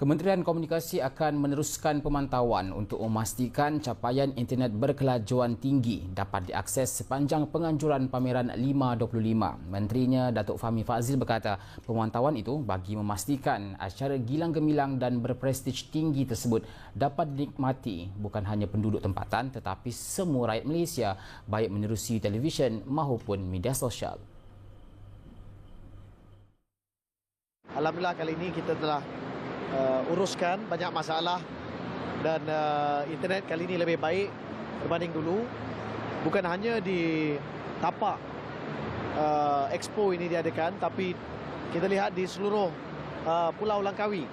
Kementerian Komunikasi akan meneruskan pemantauan untuk memastikan capaian internet berkelajuan tinggi dapat diakses sepanjang penganjuran pameran 525. Menterinya Datuk Fahmi Fazil berkata pemantauan itu bagi memastikan acara gilang gemilang dan berprestij tinggi tersebut dapat dinikmati bukan hanya penduduk tempatan tetapi semua rakyat Malaysia baik menerusi televisyen maupun media sosial. Alhamdulillah kali ini kita telah uh, uruskan banyak masalah dan uh, internet kali ini lebih baik berbanding dulu. Bukan hanya di tapak uh, expo ini diadakan tapi kita lihat di seluruh uh, pulau Langkawi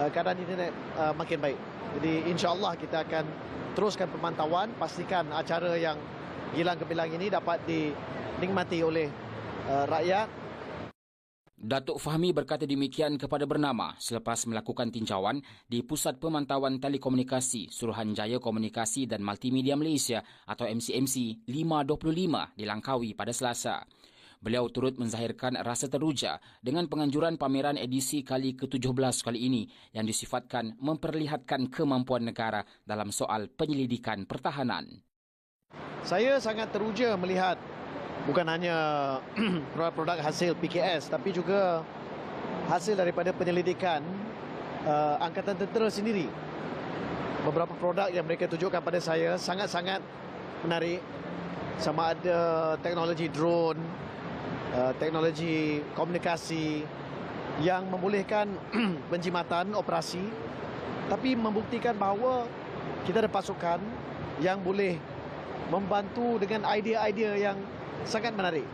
uh, keadaan internet uh, makin baik. Jadi insya-Allah kita akan teruskan pemantauan pastikan acara yang gilang kebilang ini dapat dinikmati oleh uh, rakyat Datuk Fahmi berkata demikian kepada bernama selepas melakukan tinjauan di Pusat Pemantauan Telekomunikasi Suruhanjaya Komunikasi dan Multimedia Malaysia atau MCMC 525 di Langkawi pada Selasa. Beliau turut menzahirkan rasa teruja dengan penganjuran pameran edisi kali ke-17 kali ini yang disifatkan memperlihatkan kemampuan negara dalam soal penyelidikan pertahanan. Saya sangat teruja melihat bukan hanya produk-produk hasil PKS tapi juga hasil daripada penyelidikan uh, Angkatan Tentera sendiri. Beberapa produk yang mereka tunjukkan pada saya sangat-sangat menarik sama ada teknologi drone, uh, teknologi komunikasi yang membolehkan penjimatan operasi tapi membuktikan bahawa kita ada pasukan yang boleh membantu dengan idea-idea yang sangat menarik.